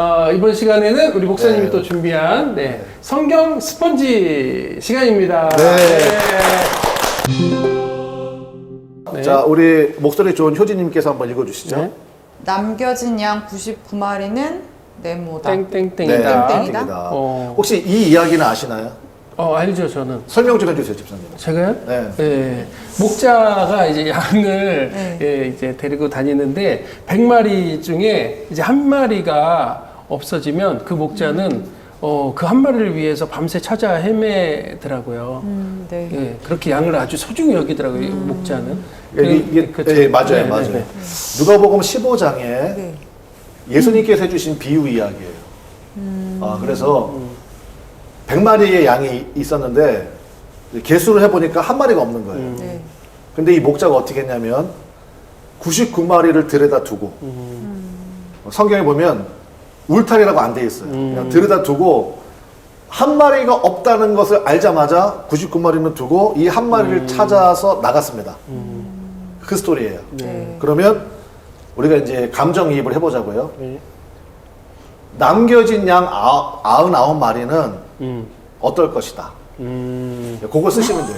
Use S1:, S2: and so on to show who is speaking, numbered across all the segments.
S1: 어, 이번 시간에는 우리 목사님이 네. 또 준비한 네, 성경 스펀지 시간입니다. 네.
S2: 네. 자, 우리 목소리 좋은 효진님께서 한번 읽어주시죠. 네.
S3: 남겨진 양 99마리는 네모다.
S4: 땡땡땡이다. 네, 땡땡이다. 어. 어.
S2: 혹시 이 이야기는 아시나요?
S1: 어 알죠 저는
S2: 설명 좀 해주세요, 집사님.
S1: 제가요? 네. 예, 목자가 이제 양을 네. 예, 이제 데리고 다니는데 100마리 중에 이제 한 마리가 없어지면 그 목자는 어, 그한 마리를 위해서 밤새 찾아 헤매더라고요. 음, 네. 예, 그렇게 양을 아주 소중히 여기더라고요, 음. 목자는.
S2: 예, 이게, 그 예, 그 예 맞아요, 네, 맞아요. 네, 누가복음 15장에 네. 예수님께서 해주신 비유 이야기예요. 음. 아, 그래서 음. 100마리의 양이 있었는데 개수를 해보니까 한 마리가 없는 거예요. 음. 네. 근데 이 목자가 어떻게 했냐면 99마리를 들여다 두고 음. 음. 성경에 보면 울타리라고 안 돼 있어요. 음. 그냥 들여다 두고 한 마리가 없다는 것을 알자마자 99마리는 두고 이 한 마리를 음. 찾아서 나갔습니다. 음. 그 스토리예요. 네. 그러면 우리가 이제 감정이입을 해보자고요. 네. 남겨진 양아흔아홉마리는 음. 어떨 것이다. 음. 그거 쓰시면 돼요.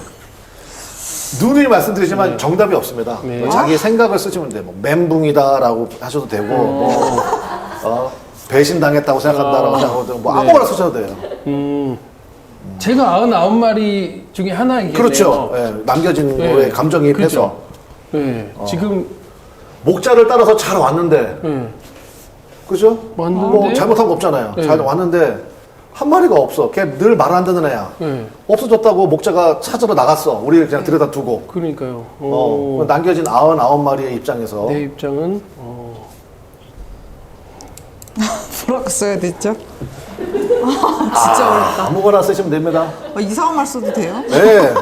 S2: 누누이 말씀드리지만 네. 정답이 없습니다. 네. 자기 생각을 쓰시면 돼요. 뭐 멘붕이다라고 하셔도 되고, 어. 뭐, 어, 배신당했다고 생각한다라고 하각하고뭐 아, 네. 아무거나 쓰셔도 돼요. 음.
S1: 제가 99마리 중에 하나이겠
S2: 그렇죠. 예, 남겨진 네. 거에 감정이입해서 그죠?
S1: 네. 어. 지금
S2: 목자를 따라서 잘 왔는데 네. 그죠? 왔는데? 뭐 잘못한 거 없잖아요. 네. 잘 왔는데 한 마리가 없어. 걔 늘 말 안 듣는 애야. 네. 없어졌다고 목자가 찾으러 나갔어. 우리 그냥 들여다 두고 그러니까요. 어, 남겨진 99마리의 입장에서
S1: 내 입장은 어. 뭐라고 써야 되죠? 아, 진짜 어렵다.
S2: 아무거나 쓰시면 됩니다.
S3: 아, 이상한 말 써도 돼요?
S2: 네. 네.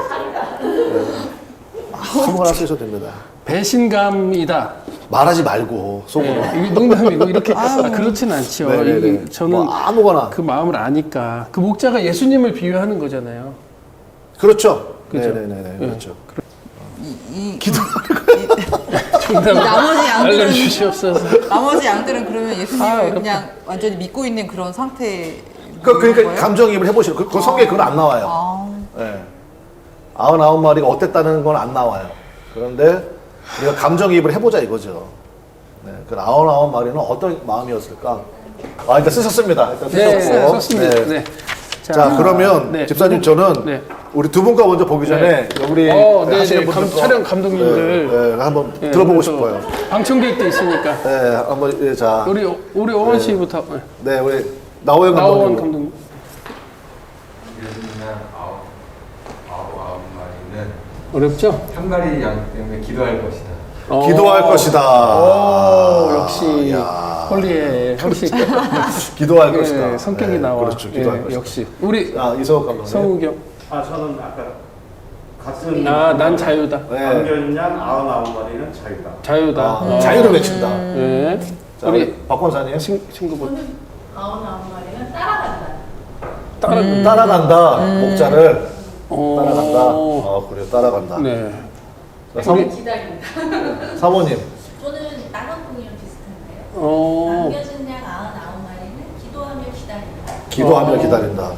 S2: 아, 아무거나 쓰셔도 됩니다.
S1: 배신감이다.
S2: 말하지 말고 속으로.
S1: 네, 이 농담이고 이렇게 아, 그렇진 않지 네네네. 네. 저는 뭐 아무거나. 그 마음을 아니까 그 목자가 예수님을 비유하는 거잖아요.
S2: 그렇죠. 그죠. 네네네. 그렇죠.
S1: 이, 이, 기도.
S3: 그러니까 아, 나머지 양들은 주시옵소서 나머지 양들은 그러면 예수님을 아, 그냥 완전히 믿고 있는 그런 상태.
S2: 그, 그러니까 감정입을 해보시고 그, 그 아. 성경에 그건 안 나와요. 아, 예. 흔아홉 마리가 어땠다는 건 안 나와요. 그런데 우리가 감정입을 해보자 이거죠. 네. 그 아흔아홉 마리는 어떤 마음이었을까? 아, 일단 쓰셨습니다.
S1: 일단 네, 쓰셨고. 네, 썼습니다. 네. 네.
S2: 자, 자 그러면 네, 집사님 저는 네. 우리 두 분과 먼저 보기 전에 네. 우리 어,
S1: 네, 네 하시는 네, 분들 촬영 감독님들.
S2: 네, 네, 한번 예, 들어보고 싶어요.
S1: 방청객도 있으니까.
S2: 네, 한번 예, 자,
S1: 우리 우리 오원 씨부터 네.
S2: 네 우리 나오영 감독님. 감독님.
S5: 예수님 어렵죠? 한 마리 양 때문에 기도할 것이다.
S2: 기도할 것이다.
S1: 오, 역시 홀리의 형식.
S2: 기도할 예, 것이다.
S1: 성격이 네, 나와.
S2: 그렇죠. 기도할 예, 것이다. 역시 우리 아, 이서욱 감독님.
S6: 성욱이 형.
S7: 아 저는 아까 같은
S1: 아, 난 자유다.
S7: 안견양 네. 아흔아홉 마리는 자유다.
S1: 자유다. 아,
S2: 어. 자유를 외친다. 예. 자, 우리 박권사님
S8: 친, 구분 아흔아홉 마리는 따라간다.
S2: 따라 따라간다 음. 목자를 음. 따라간다. 어, 아, 그래 따라간다. 네.
S8: 우리 네, 기다립니다.
S2: 사모님.
S9: 저는 나간공이랑 비슷한데요. 어, 남겨진 양 99마리는 기도하며 기다립다
S2: 기도하며 어. 기다린다.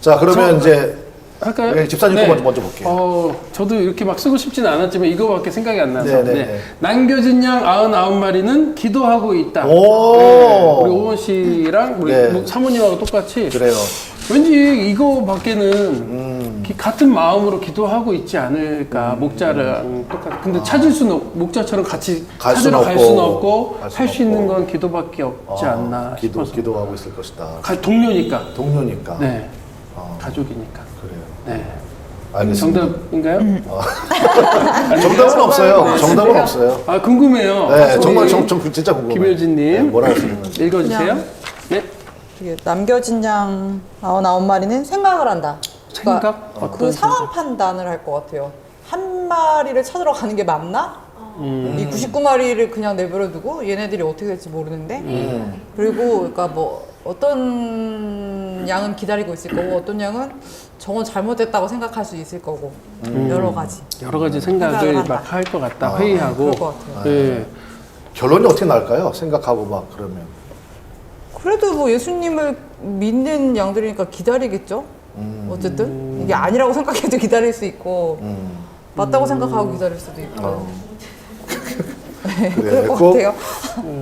S2: 자 그러면 이제 할까요? 네, 집사님 거먼 네. 먼저 볼게요. 어,
S1: 저도 이렇게 막 쓰고 싶지는 않았지만 이거밖에 생각이 안 나서. 네, 네 남겨진 양 99마리는 기도하고 있다. 오. 네, 우리 오원 씨랑 우리 네. 뭐 사모님하고 똑같이 그래요. 왠지 이거밖에는 음. 기- 같은 마음으로 기도하고 있지 않을까 음, 목자랑 음, 음, 똑같. 근데 찾을 수는 없- 목자처럼 같이 갈 찾으러 수는 갈 수는 없고 할 수 있는 건 기도밖에 없지 아, 않나
S2: 기도, 싶어서. 기도하고 있을 것이다.
S1: 가- 동료니까.
S2: 동료니까.
S1: 네. 아, 가족이니까. 그래요. 네. 알겠습니다. 정답인가요? 아.
S2: 아. 정답은 없어요. 네, 정답은 없어요.
S1: 아 궁금해요.
S2: 네, 우 아, 정말 정, 정 진짜 궁금해요.
S1: 김효진님. 네, 뭐라 하시는지. 읽어주세요. 네.
S3: 이게 남겨진 양 아흔아홉 마리는 생각을 한다. 그러니까 생각? 그러니까 그 어떤 상황 판단을 할 것 같아요. 한 마리를 찾으러 가는 게 맞나? 음. 이 99마리를 그냥 내버려두고 얘네들이 어떻게 될지 모르는데 음. 그리고 그러니까 뭐 어떤 양은 기다리고 있을 거고 어떤 양은 저건 잘못됐다고 생각할 수 있을 거고 음. 여러 가지
S1: 여러 가지 생각을 막 할 것 같다 아, 네. 회의하고 네, 것 같아요.
S2: 예. 결론이 어떻게 날까요? 생각하고 막 그러면.
S3: 그래도 뭐 예수님을 믿는 양들이니까 기다리겠죠 음. 어쨌든 이게 아니라고 생각해도 기다릴 수 있고 음. 맞다고 음. 생각하고 기다릴 수도 있고 어. 네, 그럴 것 같아요.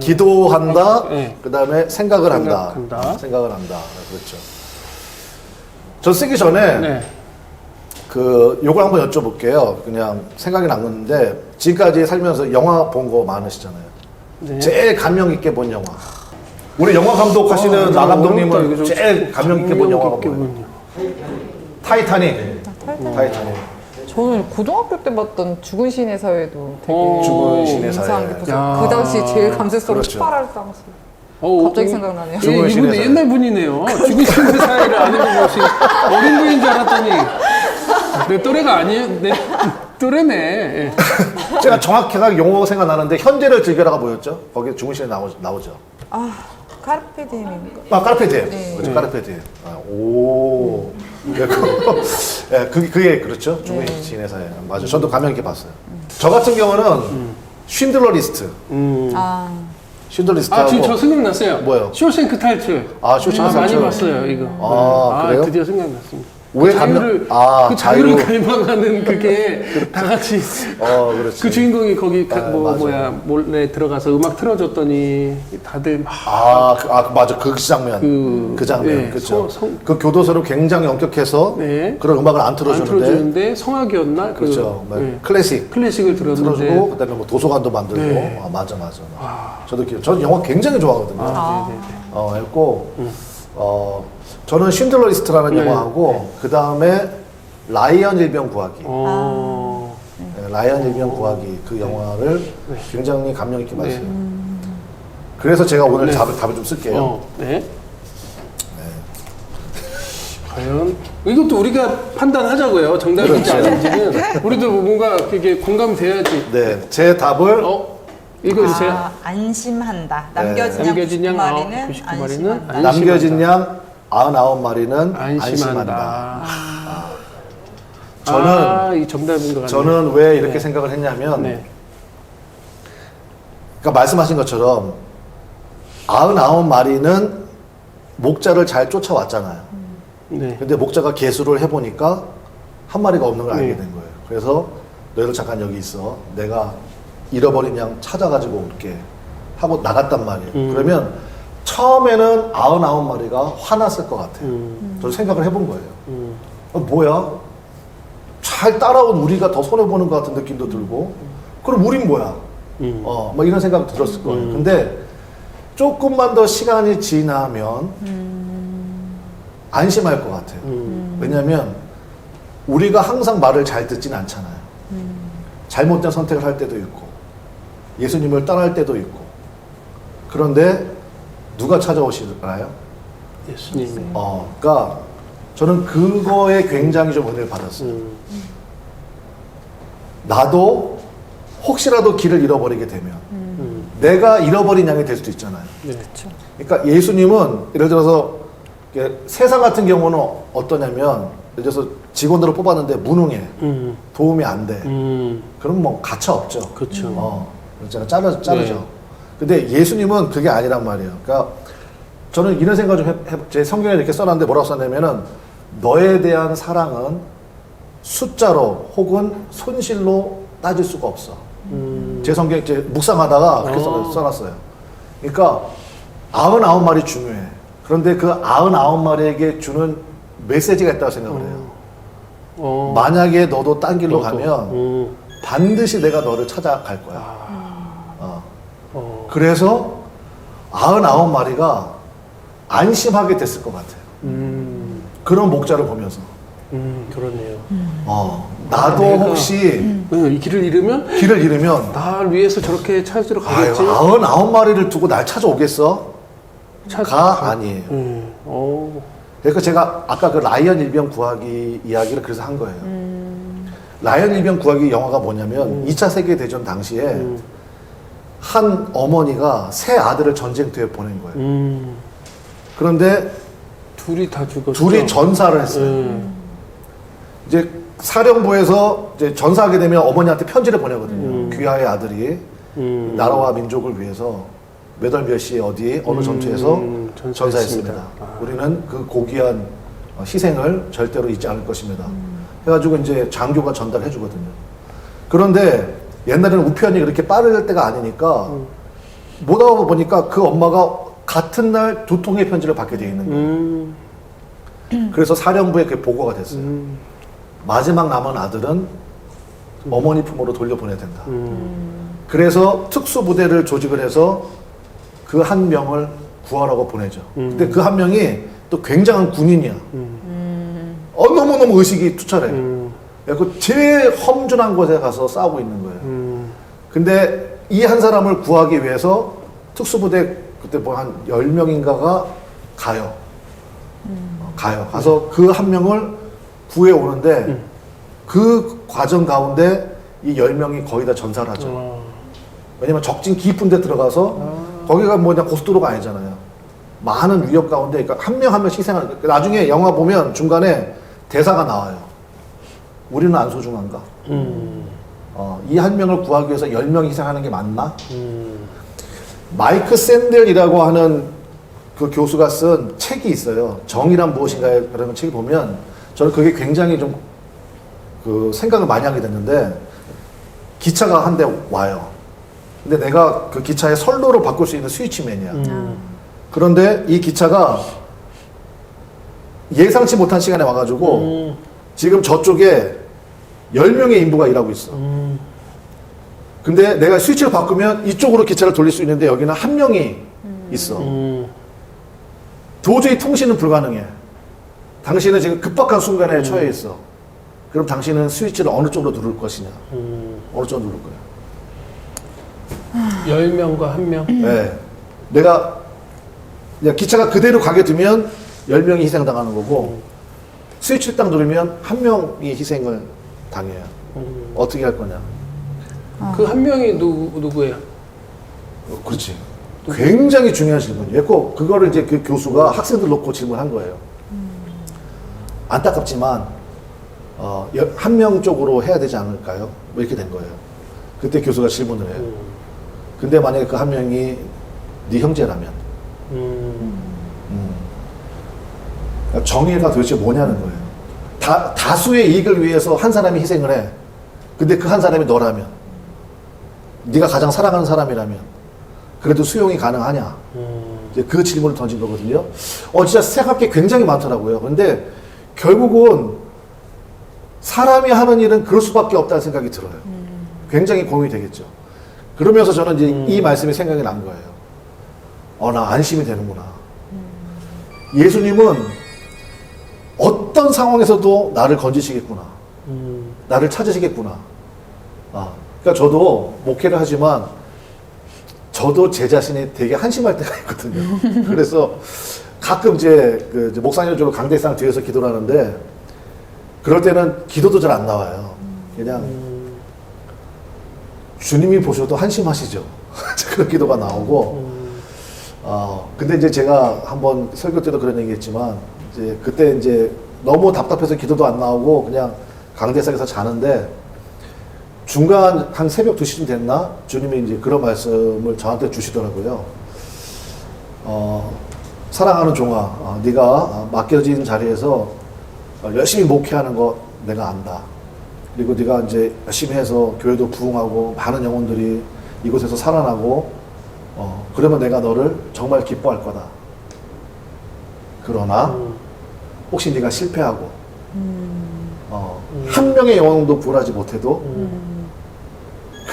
S2: 기도한다. 네. 그다음에 생각을
S1: 생각한다. 생각을 한다.
S2: 그렇죠. 저 쓰기 전에 네. 그 요걸 한번 여쭤볼게요. 그냥 생각이 났는데 지금까지 살면서 영화 본 거 많으시잖아요. 네. 제일 감명 깊게 본 영화. 우리 영화 감독 하시는 아, 네. 나 감독님은 제일 감명 깊게 본 영화가 뭐예요? 네. 아, 타이타닉.
S3: 타이타닉. 저는 고등학교 때 봤던 죽은 신의 사회도 되게 어. 죽은 신의 사회. 그 당시 제일 감수성이 그렇죠. 당시 어, 갑자기 어, 생각나네요.
S1: 예, 죽은 신의 옛날 분이네요. 그렇죠. 죽은 신의 사회를 안해 것이 어린 분인 줄 알았더니 내 또래가 아니에요. 내 또래네. 예.
S2: 제가 정확하게 용어 생각나는데 현재를 즐겨라가 뭐였죠? 거기 주문실에 나오, 나오죠.
S3: 아 카르페디엠인가?
S2: 아, 까르페디엠. 네. 그렇죠, 까르페디엠. 아, 오. 네, 예, 그그 그게 그렇죠. 중국인 네. 지인회사에. 예, 맞아요. 저도 가면 이렇게 봤어요. 저 같은 경우는 쉰들러 리스트. 음. 아, 쉰들러
S1: 아 지금 저 생각났어요. 뭐요 쇼생크 탈출. 아, 쇼생크 음, 많이 탈출. 봤어요 이거.
S2: 아, 아, 그래요?
S1: 드디어 생각났습니다. 왜 자유를 아, 그 자유를 자유 갈망하는 그게 그렇죠. 다 같이 어, 그렇지. 그 주인공이 거기 가- 아, 뭐 맞아. 뭐야 몰래 들어가서 음악 틀어줬더니 다들
S2: 막 아, 그- 아, 맞아. 그 장면. 그, 그- 장면. 네, 그쵸. 서- 그 교도소로 굉장히 엄격해서 네. 그런 음악을 안 틀어주는데. 틀어주는데
S1: 성악이었나
S2: 그- 그렇죠. 뭐 네. 클래식.
S1: 클래식을 들었는데 틀어주고,
S2: 그 다음에 뭐 도서관도 만들고. 네. 아, 맞아, 맞아. 아. 저도, 저 영화 굉장히 좋아하거든요. 아, 네, 네, 네. 어, 했고, 음. 어, 저는 신들러 리스트라는 네. 영화하고 그 다음에 라이언 일병 구하기. 어. 아, 네, 라이언 일병 구하기 그 네. 영화를 네. 굉장히 감명 있게 봤어요. 네. 음. 그래서 제가 오늘 네. 답을, 답을 좀 쓸게요. 어. 네. 네.
S1: 과연 이것도 우리가 판단하자고요. 정답인지 아닌지는 그렇죠. 우리도 뭔가 그게 공감돼야지.
S2: 네, 제 답을
S1: 어읽어 아,
S3: 안심한다. 남겨진 양남겨는 안심한다.
S2: 남겨진 양 아흔아홉 마리는 안심한다. 아. 저는 아, 이 정답인 것 저는 왜 이렇게 네. 생각을 했냐면 네. 그러니까 말씀하신 것처럼 아흔아홉 마리는 목자를 잘 쫓아왔잖아요. 음. 네. 근데 목자가 개수를 해보니까 한 마리가 없는 걸 알게 네. 된 거예요. 그래서 너희들 잠깐 여기 있어. 내가 잃어버린 양 찾아가지고 올게. 하고 나갔단 말이에요. 음. 그러면 처음에는 아흔아홉 마리가 화났을 것 같아요. 음. 저는 생각을 해본 거예요. 음. 어, 뭐야? 잘 따라온 우리가 더 손해보는 것 같은 느낌도 들고, 그럼 우린 뭐야? 음. 어, 뭐 이런 생각 들었을 거예요. 음. 근데 조금만 더 시간이 지나면 음. 안심할 것 같아요. 음. 왜냐면 우리가 항상 말을 잘 듣진 않잖아요. 음. 잘못된 선택을 할 때도 있고, 예수님을 따라할 때도 있고. 그런데 누가 찾아오실까요? 예수님. 네. 네. 어, 그러니까 저는 그거에 굉장히 좀 은혜를 받았어요. 음. 나도 혹시라도 길을 잃어버리게 되면 음. 내가 잃어버린 양이 될 수도 있잖아요. 네, 그렇죠. 그러니까 예수님은 예를 들어서 세상 같은 경우는 어떠냐면 예를 들어서 직원들을 뽑았는데 무능해 음. 도움이 안 돼. 음. 그럼 뭐 가차 없죠.
S1: 그렇죠. 어,
S2: 그렇 자르, 자르죠. 네. 근데 예수님은 그게 아니란 말이에요. 그러니까 저는 이런 생각 을좀 해, 제 성경에 이렇게 써놨는데 뭐라고 써냐면은 너에 대한 사랑은 숫자로 혹은 손실로 따질 수가 없어. 음. 제 성경 이제 묵상하다가 그렇게 어. 써놨어요. 그러니까 아흔아홉 마리 중요해. 그런데 그 아흔아홉 마리에게 주는 메시지가 있다고 생각을 해요. 어. 어. 만약에 너도 딴 길로 너도. 가면 음. 반드시 내가 너를 찾아갈 거야. 아. 그래서 아흔아홉 마리가 안심하게 됐을 것 같아요. 음. 그런 목자를 보면서.
S1: 음, 그러네요. 음.
S2: 어, 나도 내 혹시
S1: 왜 음. 길을 잃으면
S2: 길을 잃으면
S1: 날 위해서 저렇게 찾으러 가겠지.
S2: 99마리를 두고 날 찾아오겠어? 찾- 가 아니에요. 음, 어, 그러니까 제가 아까 그 라이언 일병 구하기 이야기를 그래서 한 거예요. 음. 라이언 일병 구하기 영화가 뭐냐면 2차 세계대전 당시에 음. 한 어머니가 세 아들을 전쟁터에 보낸 거예요. 음. 그런데
S1: 둘이 다 죽었죠.
S2: 둘이 전사를 했어요. 음. 이제 사령부에서 이제 전사하게 되면 어머니한테 편지를 보내거든요. 음. 귀하의 아들이 음. 나라와 민족을 위해서 몇월몇 시에 어디 어느 음, 전투에서 음. 전사했습니다. 아. 우리는 그 고귀한 희생을 절대로 잊지 않을 것입니다. 음. 해가지고 이제 장교가 전달해 주거든요. 그런데 옛날에는 우편이 그렇게 빠를 때가 아니니까 음. 못 알아보 보니까 그 엄마가 같은 날 두 통의 편지를 받게 되어 있는 거예요. 음. 그래서 사령부에 그 보고가 됐어요. 음. 마지막 남은 아들은 어머니 품으로 돌려보내야 된다. 음. 그래서 특수부대를 조직을 해서 그 한 명을 구하라고 보내죠. 음. 근데 그 한 명이 또 굉장한 군인이야. 음. 어, 너무너무 의식이 투철해. 요 음. 예, 그 제일 험준한 곳에 가서 싸우고 있는 거예요. 음. 근데 이 한 사람을 구하기 위해서 특수부대 그때 뭐 한1 0명인가가 가요. 음. 가요. 가서 음. 그한 명을 구해 오는데 음. 그 과정 가운데 이1 0명이 거의 다전사 하죠. 음. 왜냐면 적진 깊은 데 들어가서 음. 거기가 뭐냐 고속도로가 아니잖아요. 많은 위협 가운데 그러니까 한 명 한 명씩 희생하는 나중에 영화 보면 중간에 대사가 나와요. 우리는 안 소중한가? 음. 어, 이한 명을 구하기 위해서 열명 희생하는 게 맞나? 음. 마이크 샌델이라고 하는 그 교수가 쓴 책이 있어요. 정의란 무엇인가 라는 책을 보면 저는 그게 굉장히 좀 그 생각을 많이 하게 됐는데 기차가 한 대 와요. 근데 내가 그 기차의 선로를 바꿀 수 있는 스위치맨이야. 음. 아. 그런데 이 기차가 예상치 못한 시간에 와가지고 음. 지금 저쪽에 10명의 인부가 일하고 있어. 음. 근데 내가 스위치를 바꾸면 이쪽으로 기차를 돌릴 수 있는데 여기는 한 명이 음. 있어. 음. 도저히 통신은 불가능해. 당신은 지금 급박한 순간에 음. 처해 있어. 그럼 당신은 스위치를 어느 쪽으로 누를 것이냐. 음. 어느 쪽으로 누를 거야.
S1: 10명과 1명?
S2: 네. 예. 내가 기차가 그대로 가게 되면 10명이 희생당하는 거고 음. 스위치를 딱 누르면 한 명이 희생을 당해요. 음. 어떻게 할 거냐.
S1: 어. 그한 명이 누구, 누구예요?
S2: 어, 그렇지. 굉장히 중요한 질문이었고 그거를 이제 그 교수가 학생들 놓고 질문한 거예요. 음. 안타깝지만 어, 한명 쪽으로 해야 되지 않을까요? 뭐 이렇게 된 거예요. 그때 교수가 질문을 해요. 음. 근데 만약에 그 한 명이 네 형제라면 음. 음. 정의가 도대체 뭐냐는 거예요. 다, 다수의 이익을 위해서 한 사람이 희생을 해. 근데 그 한 사람이 너라면, 네가 가장 사랑하는 사람이라면, 그래도 수용이 가능하냐? 음. 이그 질문을 던진 거거든요. 어, 진짜 생각할 게 굉장히 많더라고요. 근데 결국은 사람이 하는 일은 그럴 수밖에 없다는 생각이 들어요. 음. 굉장히 고민이 되겠죠. 그러면서 저는 이제 음. 이 말씀이 생각이 난 거예요. 어, 나 안심이 되는구나. 음. 예수님은 어떤 상황에서도 나를 건지시겠구나. 음. 나를 찾으시겠구나. 아, 그러니까 저도 목회를 하지만 저도 제 자신이 되게 한심할 때가 있거든요. 그래서 가끔 이제, 그 이제 목사님주로 강대상 뒤에서 기도를 하는데 그럴 때는 기도도 잘 안 나와요. 그냥 음. 주님이 보셔도 한심하시죠. 그런 기도가 나오고. 음. 어, 근데 이제 제가 한번 설교 때도 그런 얘기했지만 이제 그때 이제 너무 답답해서 기도도 안 나오고 그냥 강대상에서 자는데 중간 한 새벽 2시쯤 됐나? 주님이 이제 그런 말씀을 저한테 주시더라고요. 어, 사랑하는 종아, 어, 네가 맡겨진 자리에서 열심히 목회하는 거 내가 안다. 그리고 네가 이제 열심히 해서 교회도 부흥하고 많은 영혼들이 이곳에서 살아나고 어, 그러면 내가 너를 정말 기뻐할 거다. 그러나 음. 혹시 네가 실패하고 음. 어, 음. 한 명의 영혼도 구하지 못해도 음.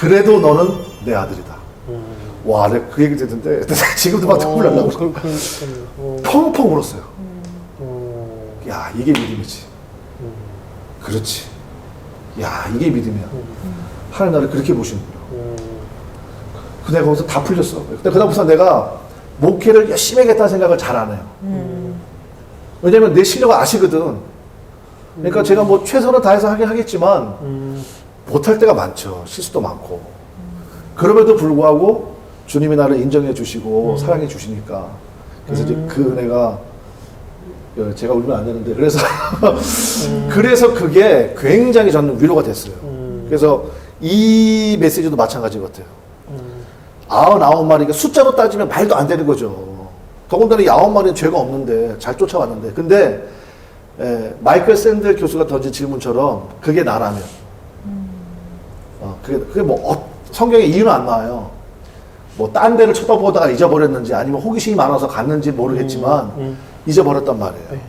S2: 그래도 너는 내 아들이다. 와, 내가 그 얘기 듣는데 지금도 막 눈물 어, 날고 그, 어. 펑펑 울었어요. 어. 야, 이게 믿음이지. 음. 그렇지. 야, 이게 믿음이야. 음. 하나님 나를 그렇게 보시는구나. 음. 근데 거기서 다 풀렸어. 근데 그다음부터 내가 목회를 열심히 하겠다는 생각을 잘 안 해요. 음. 왜냐면 내 실력을 아시거든. 그러니까 음. 제가 뭐 최선을 다해서 하긴 하겠지만 음. 못할 때가 많죠. 실수도 많고. 그럼에도 불구하고 주님이 나를 인정해 주시고 음. 사랑해 주시니까 그래서 음. 이제 그 은혜가 어, 제가 울면 안 되는데 그래서 음. 그래서 그게 굉장히 저는 위로가 됐어요. 음. 그래서 이 메시지도 마찬가지 같아요. 음. 아흔아홉 마리가 숫자로 따지면 말도 안 되는 거죠. 더군다나 야옹 말은 죄가 없는데 잘 쫓아왔는데 근데 에, 예, 마이클 샌델 교수가 던진 질문처럼 그게 나라면 어, 그게, 그게 뭐 어, 성경에 이유는 안 나와요 뭐 딴 데를 쳐다보다가 잊어버렸는지 아니면 호기심이 많아서 갔는지 모르겠지만 음, 음. 잊어버렸단 말이에요 네.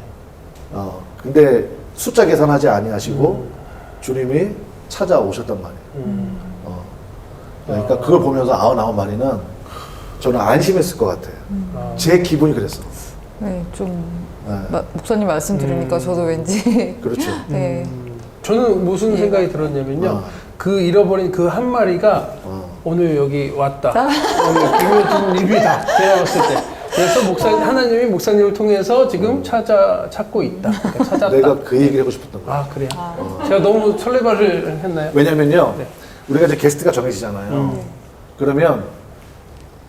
S2: 어, 근데 숫자 계산하지 아니하시고 음. 주님이 찾아오셨단 말이에요 음. 어, 그러니까 아. 그걸 보면서 아흔아홉 마리는 저는 안심했을 것 같아요 음. 아. 제 기분이 그랬어.
S3: 네, 좀 네. 마, 목사님 말씀 들으니까 음. 저도 왠지
S2: 그렇죠. 네.
S1: 음. 저는 무슨 예. 생각이 들었냐면요. 어. 그 잃어버린 그 한 마리가 어. 오늘 여기 왔다. 아. 오늘 리뷰다. 제가 봤을 때. 그래서 목사 아. 하나님이 목사님을 통해서 지금 어. 찾아 찾고 있다.
S2: 그러니까 찾았다. 내가 그 얘기를 하고 싶었던 거야.
S1: 아 그래요. 어. 제가 너무 설레발을 했나요?
S2: 왜냐면요. 네. 우리가 이제 게스트가 정해지잖아요. 음. 네. 그러면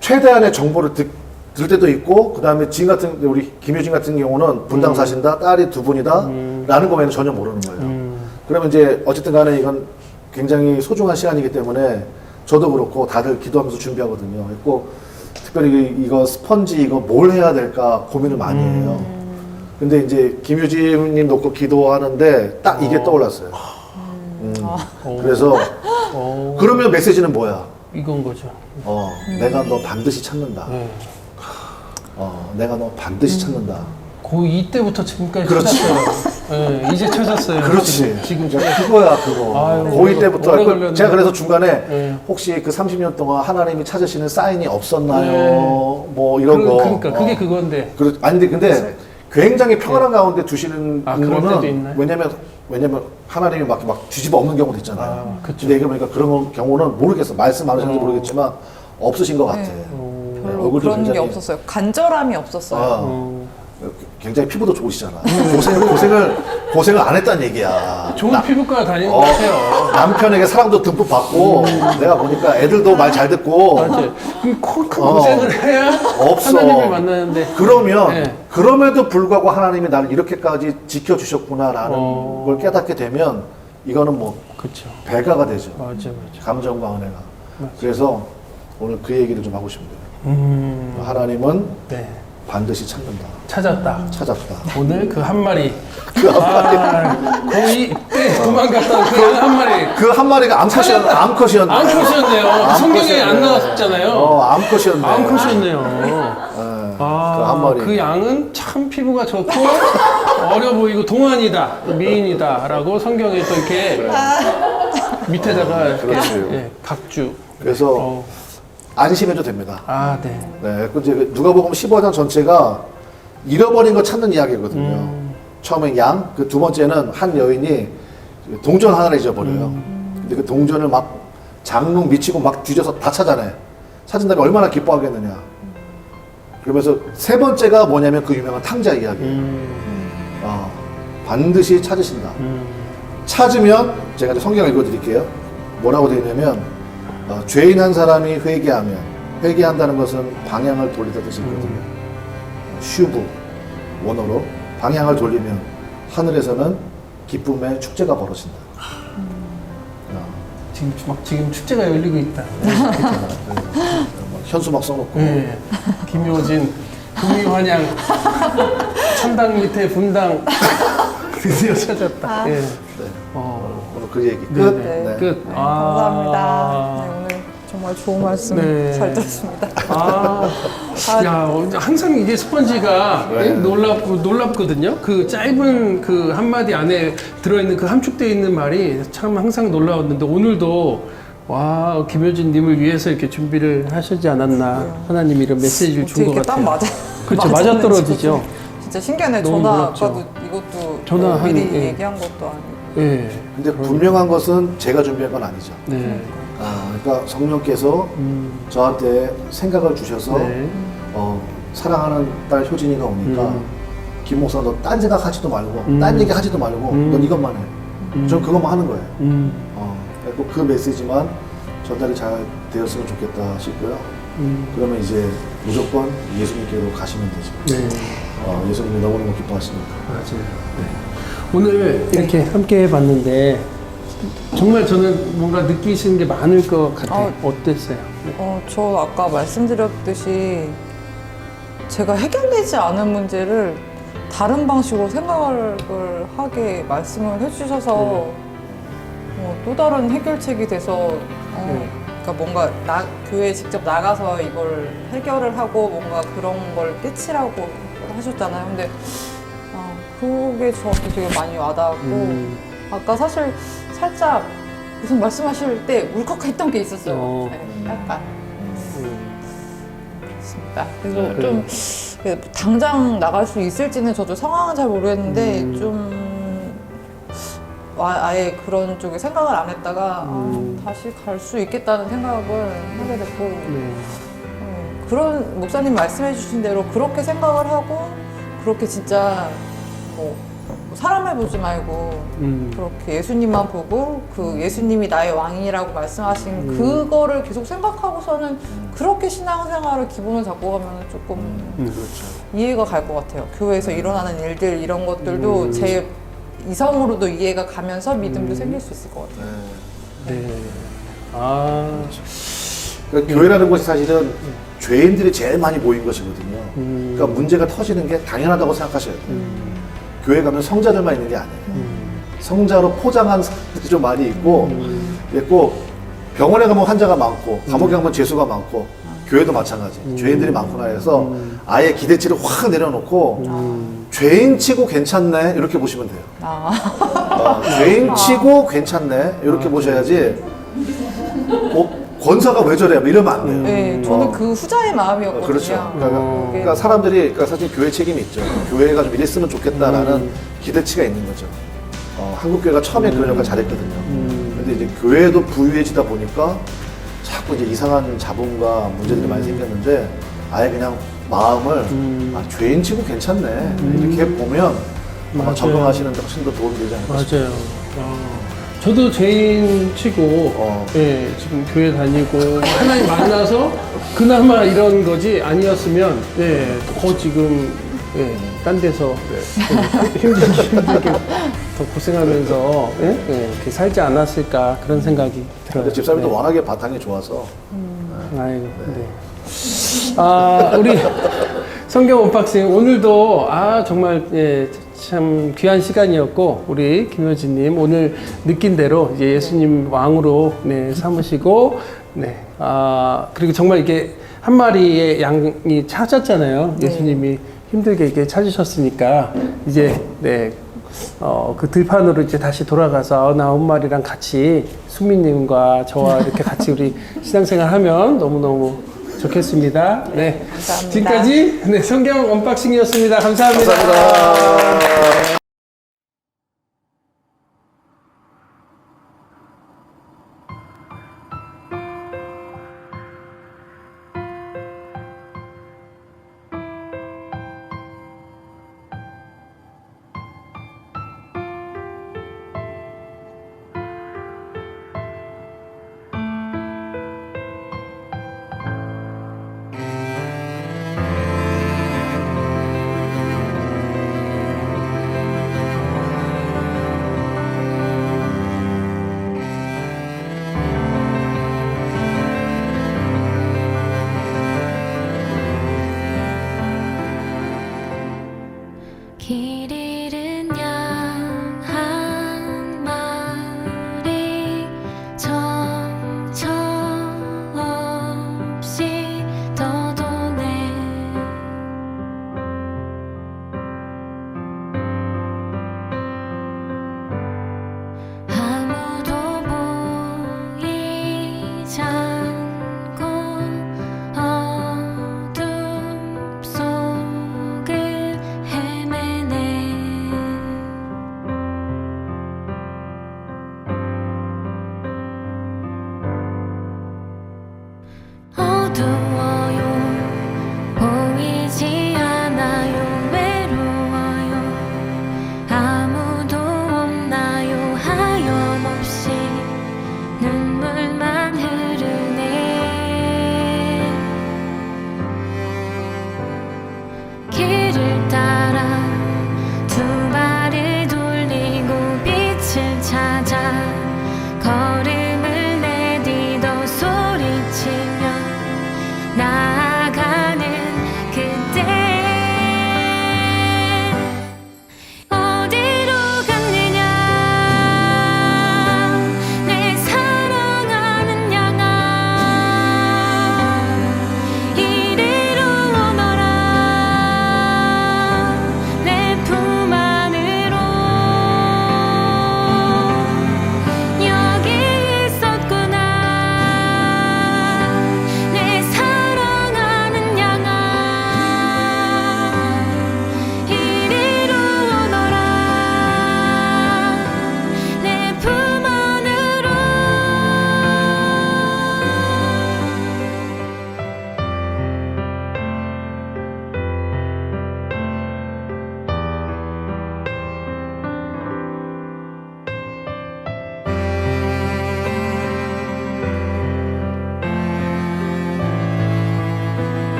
S2: 최대한의 정보를 듣, 들 때도 있고 그다음에 지인 같은 우리 김효진 같은 경우는 분당 음. 사신다 딸이 두 분이다 음. 라는 거 외에는 전혀 모르는 거예요 음. 그러면 이제 어쨌든 간에 이건 굉장히 소중한 시간이기 때문에 저도 그렇고 다들 기도하면서 준비하거든요 있고 특별히 그 이거 스펀지 이거 뭘 해야 될까 고민을 많이 해요 근데 이제 김효진님 놓고 기도하는데 딱 이게 어. 떠올랐어요 음. 어. 그래서 어, 그러면 메시지는 뭐야 이건 거죠. 어, 내가 너 반드시 찾는다. 네. 어, 내가 너 반드시 음. 찾는다.
S1: 고2 때부터 지금까지 그렇지. 찾았어요. 예, 이제 찾았어요.
S2: 그렇지. 지금, 지금 그거야 그거. 고2 때부터 그- 제가 그래서 중간에 예. 혹시 그 30년 동안 하나님이 찾으시는 사인이 없었나요? 네. 뭐 이런 그, 거.
S1: 그러니까 그게 어. 그건데
S2: 그렇 아니 근데 굉장히 평안한 예. 가운데 두시는 아, 그럴 때 왜냐면 왜냐면 하나님이 막, 막 뒤집어 엎는 경우도 있잖아요. 아, 그쵸. 근데 얘기 니까 그러니까 그런 경우는 모르겠어. 말씀 많으셨는지 어. 모르겠지만 없으신 것 네. 같아. 어.
S3: 별로 그런 게 없었어요. 간절함이 없었어요. 아, 어.
S2: 굉장히 피부도 좋으시잖아. 고생, 고생을, 고생을 안 했단 얘기야.
S1: 좋은 피부과 다니는 거 어, 같아요.
S2: 남편에게 사랑도 듬뿍 받고, 음. 내가 보니까 애들도 말 잘 듣고, 맞지?
S1: 그 어. 고생을 해야 없어. 하나님을 만나는데.
S2: 그러면 네. 그럼에도 불구하고 하나님이 나를 이렇게까지 지켜주셨구나라는 어. 걸 깨닫게 되면 이거는 뭐 그쵸. 배가가 되죠. 맞아, 맞아. 감정과 은혜가. 그래서 오늘 그 얘기를 좀 하고 싶네요. 음. 하나님은 네. 반드시 찾는다. 찾았다. 찾았다.
S1: 오늘 그 한 마리. 그 한 마리. 아, 거의 이 어. 도망갔다. 그한 마리.
S2: 그 한 마리가 암컷이었, 암컷이었네.
S1: 암컷이었네요. 그 성경에 안 나왔잖아요.
S2: 어, 암컷이었네.
S1: 암컷이었네요. 네, 어. 아, 그한 마리. 그 양은 참 피부가 좋고 어려 보이고 동안이다, 미인이다라고 성경에 또 이렇게 아. 밑에다가 이렇게, 그 각주.
S2: 그래서 어. 안심해도 됩니다. 아, 네. 네, 그 이제 누가복음 15장 전체가 잃어버린 거 찾는 이야기거든요. 음. 처음엔 양, 그 두 번째는 한 여인이 동전 하나를 잊어버려요. 음. 근데 그 동전을 막 장롱 미치고 막 뒤져서 다 찾아내. 찾은 다음에 얼마나 기뻐하겠느냐. 그러면서 세 번째가 뭐냐면 그 유명한 탕자 이야기예요. 음. 어, 반드시 찾으신다. 음. 찾으면 제가 성경 읽어드릴게요. 뭐라고 되어 있냐면 어, 죄인 한 사람이 회개하면 회개한다는 것은 방향을 돌리다 뜻이거든요. 음. 어, 슈브 원어로 방향을 돌리면 하늘에서는 기쁨의 축제가 벌어진다. 음.
S1: 어, 지금 막 지금 축제가 열리고 있다. 네, 그렇죠.
S2: 현수 막 써놓고 네.
S1: 김효진 구미환양 천당 밑에 분당 드디어 찾았다. 아. 예. 네.
S2: 어. 그 얘기 네, 끝.
S1: 네. 네. 끝.
S3: 네, 아. 감사합니다. 네, 오늘 정말 좋은 말씀 네. 잘 들었습니다. 아,
S1: 아, 야, 어, 항상 이게 스펀지가 네. 예, 놀랍, 놀랍거든요. 그 짧은 그 한마디 안에 들어있는 그 함축되어 있는 말이 참 항상 놀라웠는데 오늘도 와, 김효진님을 위해서 이렇게 준비를 하시지 않았나. 네. 하나님 이런 메시지를 어, 준것 같아요. 맞아. 그렇죠. 맞아 떨어지죠.
S3: 진짜 신기하네. 전화 아까도 이것도 전화 미리 예. 얘기한 것도 아니고.
S2: 예. 근데 분명한 것은 제가 준비한 건 아니죠. 네. 아, 그러니까 성령께서 음. 저한테 생각을 주셔서 네. 어, 사랑하는 딸 효진이가 오니까 음. 김 목사 너 딴 생각 하지도 말고 음. 딴 얘기 하지도 말고 음. 넌 이것만 해. 음. 전 그것만 하는 거예요. 음. 어, 그그 메시지만 전달이 잘 되었으면 좋겠다 싶고요. 음. 그러면 이제 무조건 예수님께로 가시면 되죠. 네. 어, 예수님이 너무너무 기뻐하십니다. 맞아요.
S1: 네. 오늘 이렇게 함께 해봤는데 정말 저는 뭔가 느끼시는 게 많을 것 같아요. 어, 어땠어요?
S3: 어, 저 아까 말씀드렸듯이 제가 해결되지 않은 문제를 다른 방식으로 생각을 하게 말씀을 해주셔서 네. 어, 또 다른 해결책이 돼서 어, 네. 그러니까 뭔가 나, 교회에 직접 나가서 이걸 해결을 하고 뭔가 그런 걸 깨치라고 하셨잖아요. 근데 그게 저한테 되게 많이 와닿았고 음. 아까 사실 살짝 무슨 말씀하실 때 울컥했던 게 있었어요. 어. 네, 약간 음. 그렇습니다. 그래서 어, 좀 그, 당장 나갈 수 있을지는 저도 상황은 잘 모르겠는데 음. 좀 아, 아예 그런 쪽에 생각을 안 했다가 아, 음. 아, 다시 갈 수 있겠다는 생각을 하게 됐고 음. 음, 그런 목사님 말씀해 주신 대로 그렇게 생각을 하고 그렇게 진짜 뭐 사람을 보지 말고 음. 그렇게 예수님만 보고 그 음. 예수님이 나의 왕이라고 말씀하신 음. 그거를 계속 생각하고서는 그렇게 신앙생활을 기본을 잡고 가면 조금 음, 그렇죠. 이해가 갈 것 같아요. 교회에서 음. 일어나는 일들 이런 것들도 음. 제 이성으로도 이해가 가면서 믿음도 음. 생길 수 있을 것 같아요. 네. 네.
S2: 아. 그러니까 교회라는 것이 사실은 죄인들이 제일 많이 모인 것이거든요. 음. 그러니까 문제가 터지는 게 당연하다고 생각하셔야 돼요. 음. 교회 가면 성자들만 있는 게 아니에요. 성자로 포장한 사람들이 좀 많이 있고, 있고 병원에 가면 환자가 많고, 감옥에 가면 죄수가 많고, 교회도 마찬가지. 죄인들이 많구나 해서 아예 기대치를 확 내려놓고 죄인 치고 괜찮네 이렇게 보시면 돼요. 아, 아 죄인 치고 괜찮네 이렇게 보셔야지. 권사가 왜 저래? 뭐 이러면 안 돼요.
S3: 네, 음. 저는 어. 그 후자의 마음이었거든요.
S2: 그렇죠. 그러니까, 어. 그러니까 사람들이 그러니까 사실 교회 책임이 있죠. 교회가 좀 이랬으면 좋겠다라는 음. 기대치가 있는 거죠. 어, 한국 교회가 처음에 그런 음. 역할 잘했거든요. 근데 이제 교회도 부유해지다 보니까 자꾸 이제 이상한 자본과 문제들이 많이 생겼는데 아예 그냥 마음을 아, 죄인 치고 괜찮네 이렇게 보면 아마 적응하시는데 훨씬 더 도움이 되지
S1: 않을까 싶어요. 맞아요. 어. 저도 죄인 치고 어. 예, 지금 교회 다니고 하나님 만나서 그나마 이런 거지 아니었으면 예, 더 지금 예, 딴 데서 네. 예, 힘들 힘들게 더 고생하면서 예? 예, 이렇게 살지 않았을까 그런 생각이 들어요.
S2: 근데 집사람이 또 네. 워낙에 바탕이 좋아서 음. 네. 아이고, 네.
S1: 아, 우리 성경 언박싱 오늘도 아 정말 예, 참 귀한 시간이었고 우리 김효진님 오늘 느낀 대로 이제 예수님 왕으로 네, 삼으시고 네, 아 그리고 정말 이게 한 마리의 양이 찾았잖아요. 네. 예수님이 힘들게 이렇게 찾으셨으니까 이제 네. 어, 그 들판으로 이제 다시 돌아가서 나 엄마리랑 같이 수민님과 저와 이렇게 같이 우리 신앙생활 하면 너무너무 좋겠습니다.
S3: 네. 네. 감사합니다.
S1: 지금까지 네, 성경 언박싱이었습니다 감사합니다. 감사합니다.